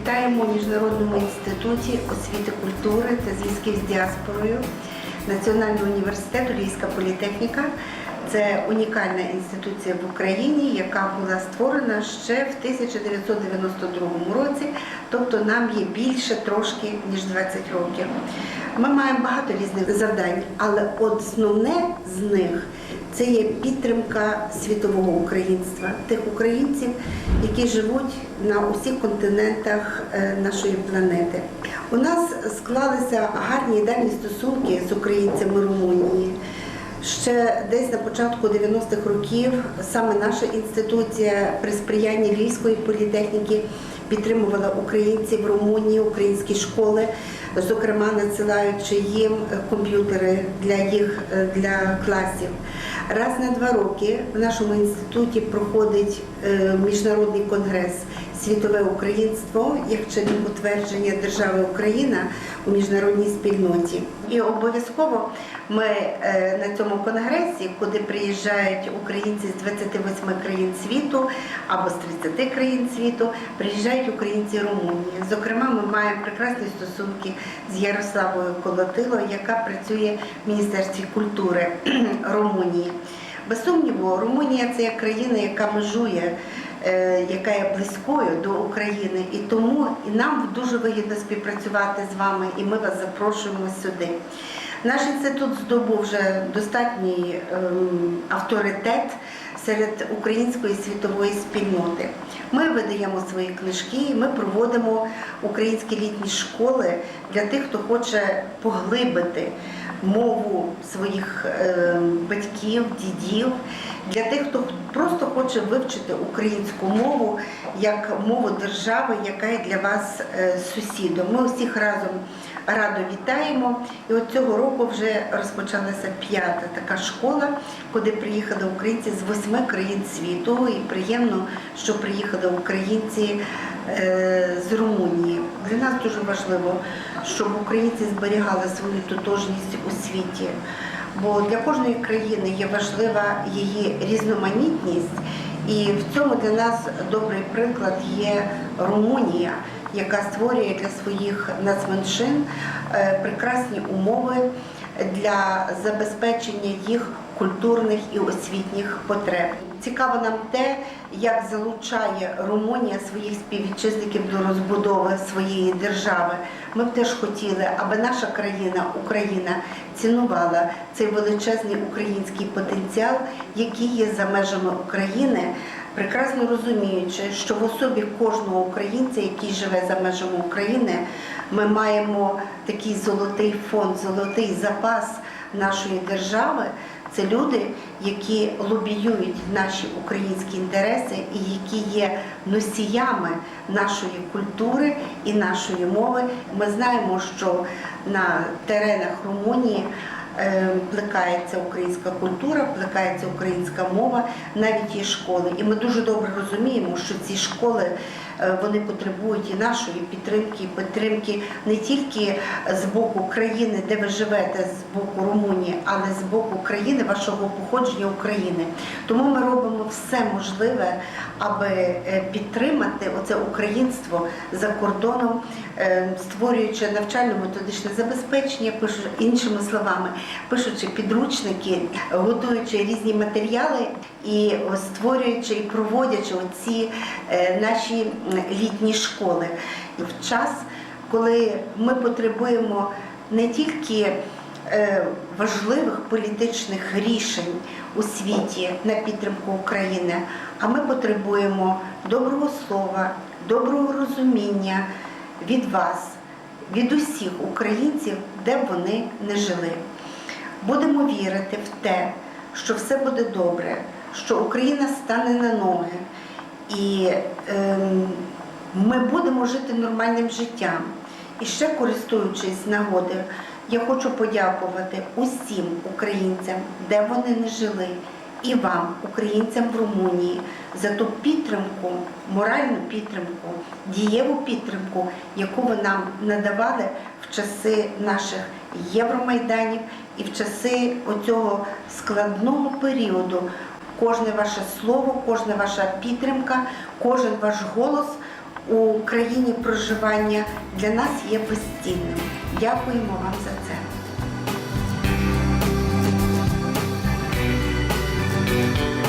Вітаємо у Міжнародному інституті освіти культури та зв'язків з діаспорою Національного університету Львівська політехніка. Це унікальна інституція в Україні, яка була створена ще в 1992 році, тобто нам є більше трошки ніж 20 років. Ми маємо багато різних завдань, але основне з них це є підтримка світового українства, тих українців, які живуть на усіх континентах е, нашої планети. У нас склалися гарні і давні стосунки з українцями Румунії. Ще десь на початку 90-х років саме наша інституція при сприянні Львівської політехніки підтримувала українців в Румунії, українські школи, зокрема надсилаючи їм комп'ютери для їх е, для класів. Раз на два роки в нашому інституті проходить е, міжнародний конгрес Світове українство як чинник утвердження держави Україна у міжнародній спільноті. І обов'язково ми е, на цьому конгресі, куди приїжджають українці з 28 країн світу або з 30 країн світу, приїжджають українці Румунії. Зокрема, ми маємо прекрасні стосунки з Ярославою Колотило, яка працює в Міністерстві культури Румунії. Без сумніву, Румунія це країна, яка межує, яка є близькою до України, і тому і нам дуже вигідно співпрацювати з вами, і ми вас запрошуємо сюди. Наш інститут здобув вже достатній ем, авторитет серед української світової спільноти. Ми видаємо свої книжки, ми проводимо українські літні школи для тих, хто хоче поглибити мову своїх е, батьків, дідів, для тих, хто просто хоче вивчити українську мову як мову держави, яка є для вас е, сусідом. Ми усіх разом радо вітаємо. І от цього року вже розпочалася п'ята така школа, куди приїхали українці з восьми країн світу. І приємно, що приїхали українці е, з Румунії. Для нас дуже важливо, щоб українці зберігали свою тотожність у світі. Бо для кожної країни є важлива її різноманітність, і в цьому для нас добрий приклад є Румунія, яка створює для своїх нацменшин е, прекрасні умови для забезпечення їх культурних і освітніх потреб. Цікаво нам те, як залучає Румунія своїх співвітчизників до розбудови своєї держави. Ми б теж хотіли, аби наша країна, Україна, цінувала цей величезний український потенціал, який є за межами України, прекрасно розуміючи, що в особі кожного українця, який живе за межами України, ми маємо такий золотий фонд, золотий запас нашої держави. Це люди, які лобіюють наші українські інтереси і які є носіями нашої культури і нашої мови. Ми знаємо, що на теренах Румунії плекається українська культура, плекається українська мова, навіть є школи. І ми дуже добре розуміємо, що ці школи е, вони потребують і нашої підтримки, і підтримки не тільки з боку країни, де ви живете, з боку Румунії, але з боку країни, вашого походження України. Тому ми робимо все можливе, аби е, підтримати оце українство за кордоном, е, створюючи навчально-методичне забезпечення, пишу іншими словами, пишучи підручники, готуючи різні матеріали і створюючи і проводячи оці е, наші літні школи в час, коли ми потребуємо не тільки е, важливих політичних рішень у світі на підтримку України, а ми потребуємо доброго слова, доброго розуміння від вас, від усіх українців, де б вони не жили. Будемо вірити в те, що все буде добре, що Україна стане на ноги, і ем, ми будемо жити нормальним життям. І ще користуючись нагодою, я хочу подякувати усім українцям, де вони не жили, і вам, українцям в Румунії, за ту підтримку, моральну підтримку, дієву підтримку, яку ви нам надавали в часи наших євромайданів і в часи оцього складного періоду. Кожне ваше слово, кожна ваша підтримка, кожен ваш голос у країні проживання для нас є безцінним. Дякуємо вам за це. you.